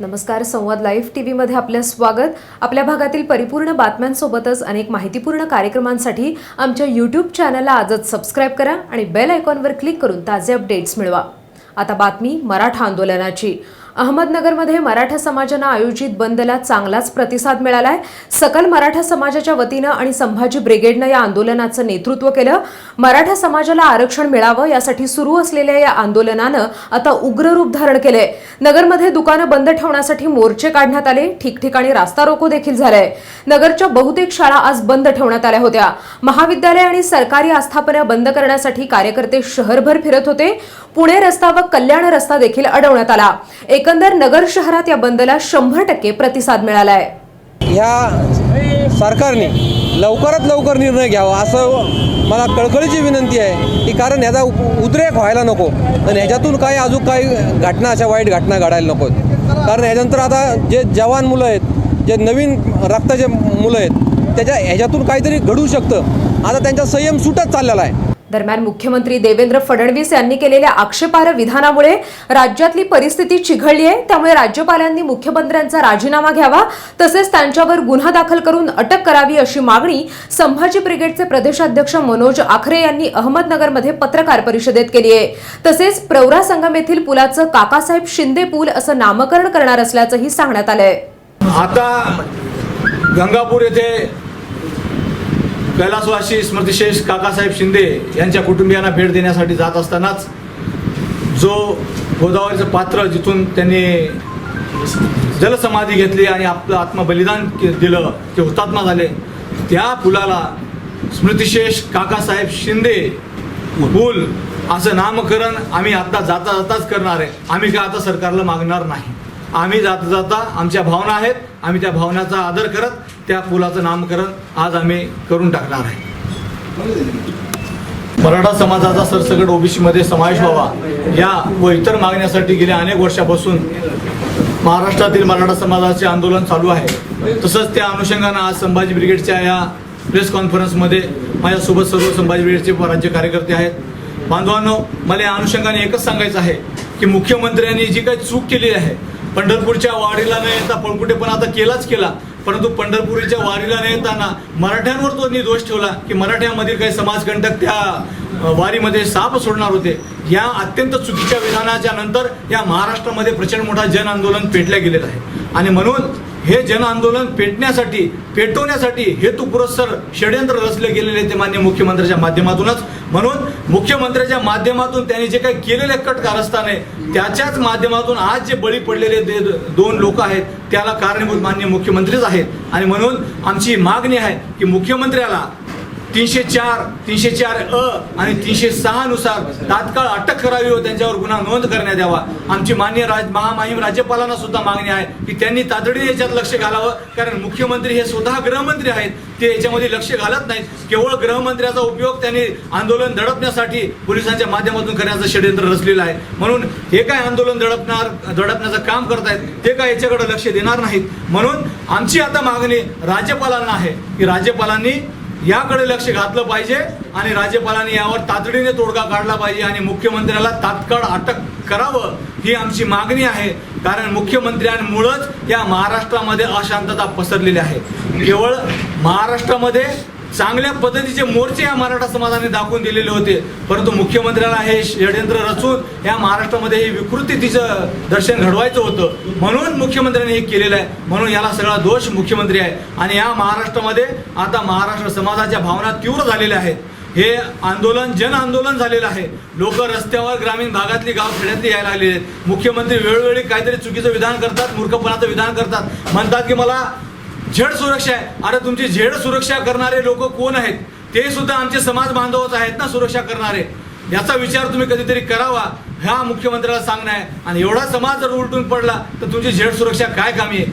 नमस्कार संवाद live T व्हीमध्ये आपलं स्वागत. आपल्या भागातील परिपूर्ण बातम्यांसोबतच अनेक माहितीपूर्ण कार्यक्रमांसाठी आमच्या यूट्यूब चॅनलला आजच सबस्क्राईब करा आणि बेल आयकॉनवर क्लिक करून ताजे अपडेट्स मिळवा. आता बातमी मराठा आंदोलनाची. अहमदनगरमध्ये मराठा समाजानं आयोजित बंदला चांगलाच प्रतिसाद मिळालाय. सकल मराठा समाजाच्या वतीनं आणि संभाजी ब्रिगेडनं या आंदोलनाचं नेतृत्व केलं. मराठा समाजाला आरक्षण मिळावं यासाठी सुरू असलेल्या या आंदोलनानं आता उग्र रूप धारण केलंय. नगरमध्ये दुकानं बंद ठेवण्यासाठी मोर्चे काढण्यात आले. ठिकठिकाणी रास्ता रोको देखील झालाय. नगरच्या बहुतेक शाळा आज बंद ठेवण्यात आल्या होत्या. महाविद्यालय आणि सरकारी आस्थापना बंद करण्यासाठी कार्यकर्ते शहरभर फिरत होते. पुणे रस्ता व कल्याण रस्ता देखील अडवण्यात आला. एकंदर नगर शहरात या बंदला शंभर टक्के प्रतिसाद मिळाला आहे ह्या सरकारने लवकरात लवकर निर्णय घ्यावा असं मला कळकळीची विनंती आहे की कारण ह्याचा उद्रेक व्हायला नको आणि ह्याच्यातून काही अजून काही घटना अशा वाईट घटना घडायला नकोत कारण ह्याच्यानंतर आता जे जवान मुलं आहेत जे नवीन रक्ताचे मुलं आहेत त्याच्या ह्याच्यातून काहीतरी घडू शकतं. आता त्यांचा संयम सुटत चाललेला आहे. दरम्यान मुख्यमंत्री देवेंद्र फडणवीस यांनी केलेल्या आक्षेपार्ह विधानामुळे राज्यातली परिस्थिती चिघळली आहे. त्यामुळे राज्यपालांनी मुख्यमंत्र्यांचा राजीनामा घ्यावा तसेच त्यांच्यावर गुन्हा दाखल करून अटक करावी अशी मागणी संभाजी ब्रिगेडचे प्रदेशाध्यक्ष मनोज आखरे यांनी अहमदनगरमध्ये पत्रकार परिषदेत केली आहे. तसेच प्रवरा संगम येथील पुलाचं काकासाहेब शिंदे पूल असं नामकरण करणार असल्याचंही सांगण्यात आलंय. आता गंगापूर येथे कैलासवासी स्मृतिशेष काकासाहेब शिंदे यांच्या कुटुंबियांना भेट देण्यासाठी जात असतानाच जो गोदावरीचं पात्र जिथून त्यांनी जलसमाधी घेतली आणि आपलं आत्मबलिदान दिलं ते हुतात्मा झाले त्या पुलाला स्मृतिशेष काकासाहेब शिंदे पूल असं नामकरण आम्ही आता जाता जाताच करणार आहे. आम्ही काय आता सरकारला मागणार नाही. आम्ही जाता जाता आमच्या भावना आहेत आम्ही त्या भावनाचा आदर करत त्या पुलाचं नामकरण आज आम्ही करून टाकणार आहे. मराठा समाजाचा सरसकट ओबीसीमध्ये समावेश व्हावा या व इतर मागण्यासाठी गेल्या अनेक वर्षापासून महाराष्ट्रातील मराठा समाजाचे आंदोलन चालू आहे. तसंच त्या अनुषंगानं आज संभाजी ब्रिगेडच्या या प्रेस कॉन्फरन्समध्ये माझ्यासोबत सर्व संभाजी ब्रिगेडचे राज्य कार्यकर्ते आहेत. बांधवांनो मला या अनुषंगाने एकच सांगायचं आहे की मुख्यमंत्र्यांनी जी काही चूक केली आहे पंढरपूरच्या वाढीला न येता पळकुटेपणा आता केलाच केला परंतु पंढरपुरीच्या वारीला न येताना मराठ्यांवर तो त्यांनी दोष ठेवला की मराठ्यामधील काही समाजकंटक त्या वारीमध्ये साप सोडणार होते. या अत्यंत चुकीच्या विधानाच्या नंतर या महाराष्ट्रामध्ये प्रचंड मोठा जन आंदोलन पेटल्या गेलेलं आहे. आणि म्हणून हे जन आंदोलन पेटण्यासाठी पेटवण्यासाठी हेतू पुरस्सर षडयंत्र रचले गेलेले ते मान्य मुख्यमंत्र्याच्या माध्यमातूनच. म्हणून मुख्यमंत्र्याच्या माध्यमातून त्यांनी जे काही केलेले कट कारस्थान आहे त्याच्याच माध्यमातून आज जे बळी पडलेले ते दोन लोक आहेत त्याला कारणीभूत मान्य मुख्यमंत्रीच आहेत. आणि म्हणून आमची मागणी आहे की मुख्यमंत्र्याला तीनशे चार तीनशे चार अ आणि तीनशे सहा नुसार तात्काळ अटक करावी व त्यांच्यावर गुन्हा नोंद करण्यात यावा. आमची मान्य राज महामाहीम राज्यपालांना सुद्धा मागणी आहे की त्यांनी तातडीने याच्यात लक्ष घालावं. कारण मुख्यमंत्री हे स्वतः गृहमंत्री आहेत. ते याच्यामध्ये लक्ष घालत नाहीत. केवळ गृहमंत्र्याचा उपयोग त्यांनी आंदोलन दडपण्यासाठी पोलिसांच्या माध्यमातून करण्याचं षडयंत्र रचलेलं आहे. म्हणून हे काय आंदोलन दडपणार दडपण्याचं काम करतायत ते काय याच्याकडे लक्ष देणार नाहीत. म्हणून आमची आता मागणी राज्यपालांना आहे की राज्यपालांनी याकडे लक्ष घातलं पाहिजे आणि राज्यपालांनी यावर तातडीने तोडगा काढला पाहिजे आणि मुख्यमंत्र्याला तात्काळ अटक करावं ही आमची मागणी आहे. कारण मुख्यमंत्र्यांमुळंच या महाराष्ट्रामध्ये अशांतता पसरलेली आहे. केवळ महाराष्ट्रामध्ये चांगल्या पद्धतीचे मोर्चे या मराठा समाजाने दाखवून दिलेले होते. परंतु मुख्यमंत्र्याला हे षडयंत्र रचून या महाराष्ट्रामध्ये हे विकृती तिचं दर्शन घडवायचं होतं. म्हणून मुख्यमंत्र्यांनी हे केलेलं आहे. म्हणून याला सगळा दोष मुख्यमंत्री आहे. आणि या महाराष्ट्रामध्ये आता महाराष्ट्र समाजाच्या भावना तीव्र झालेल्या आहेत. हे आंदोलन जन आंदोलन झालेलं आहे. लोक रस्त्यावर ग्रामीण भागातली गाव खेड्यातली यायला लागलेली आहेत. मुख्यमंत्री वेळोवेळी काहीतरी चुकीचं विधान करतात मूर्खपणाचं विधान करतात. म्हणतात की मला झेड सुरक्षा आहे. अरे तुमची झेड सुरक्षा करणारे लोक कोण आहेत? ते सुद्धा आमचे समाज बांधवच आहेत ना सुरक्षा करणारे. याचा विचार तुम्ही कधीतरी करावा ह्या मुख्यमंत्र्याला सांगणं आहे. आणि एवढा समाज जर उलटून पडला तर तुमची झेड सुरक्षा काय कामी आहे?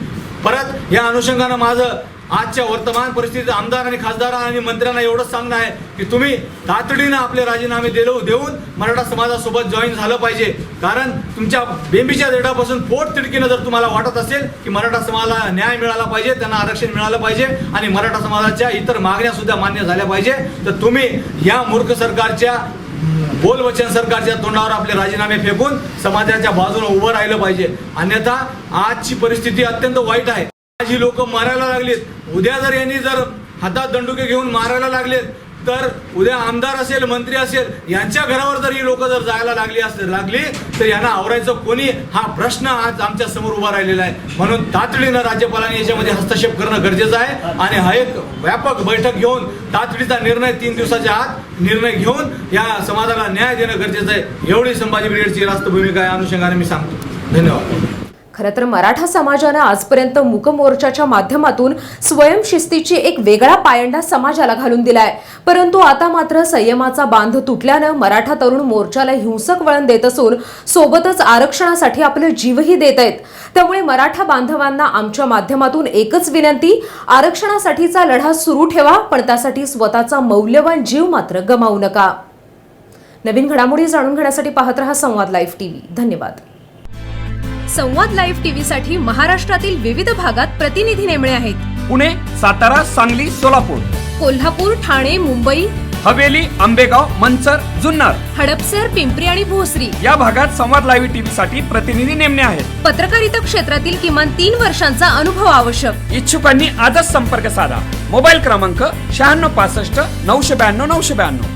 परत या अनुषंगानं माझं आजच्या वर्तमान परिस्थितीत आमदार आणि खासदार आणि मंत्र्यांना एवढंच सांगणं आहे की तुम्ही तातडीनं आपले राजीनामे देऊ देऊन मराठा समाजासोबत जॉईन झालं पाहिजे. कारण तुमच्या बेंबीच्या देठापासून पोट तिडकीनं जर तुम्हाला वाटत असेल की मराठा समाजाला न्याय मिळाला पाहिजे त्यांना आरक्षण मिळालं पाहिजे आणि मराठा समाजाच्या इतर मागण्या सुद्धा मान्य झाल्या पाहिजे तर तुम्ही या मूर्ख सरकारच्या बोलवचन सरकारच्या तोंडावर आपले राजीनामे फेकून समाजाच्या बाजूने उभं राहिलं पाहिजे. अन्यथा आजची परिस्थिती अत्यंत वाईट आहे. आज ही लोक मारायला लागलीत. उद्या जर यांनी जर हातात दंडुके घेऊन मारायला लागलेत तर उद्या आमदार असेल मंत्री असेल यांच्या घरावर जर ही लोक जर जायला लागली असेल लागली तर यांना आवरायचं कोणी? हा प्रश्न आज आमच्यासमोर उभा राहिलेला आहे. म्हणून तातडीनं राज्यपालांनी याच्यामध्ये हस्तक्षेप करणं गरजेचं आहे आणि हा एक व्यापक बैठक घेऊन तातडीचा निर्णय तीन दिवसाच्या आत निर्णय घेऊन या समाजाला न्याय देणं गरजेचं आहे. एवढी संभाजी ब्रिगेडची रास्त भूमिका या अनुषंगाने मी सांगतो. धन्यवाद. खरं तर मराठा समाजानं आजपर्यंत मुकमोर्चाच्या माध्यमातून स्वयंशिस्तीची एक वेगळा पायंडा समाजाला घालून दिलाय. परंतु आता मात्र संयमाचा बांध तुटल्यानं मराठा तरुण मोर्चाला हिंसक वळण देत असून सोबतच आरक्षणासाठी आपलं जीवही देत आहेत. त्यामुळे मराठा बांधवांना आमच्या माध्यमातून एकच विनंती आरक्षणासाठीचा लढा सुरू ठेवा पण त्यासाठी स्वतःचा मौल्यवान जीव मात्र गमावू नका. नवीन घडामोडी जाणून घेण्यासाठी पाहत रहा संवाद लाईव्ह टीव्ही. धन्यवाद. संवाद लाईव्ह टीव्ही साठी महाराष्ट्रातील विविध भागात प्रतिनिधी नेमले आहेत. पुणे सातारा सांगली सोलापूर. कोल्हापूर ठाणे मुंबई हवेली आंबेगाव मंचर जुन्नर. हडपसर पिंपरी आणि भोसरी. या भागात संवाद लाईव्ह टीव्ही साठी प्रतिनिधी नेमणे आहेत. पत्रकारिता क्षेत्रातील किमान तीन वर्षांचा अनुभव आवश्यक. इच्छुकांनी आजच संपर्क साधा. मोबाईल क्रमांक शहाण्णव पासष्ट नऊशे ब्याण्णव नऊशे ब्याण्णव.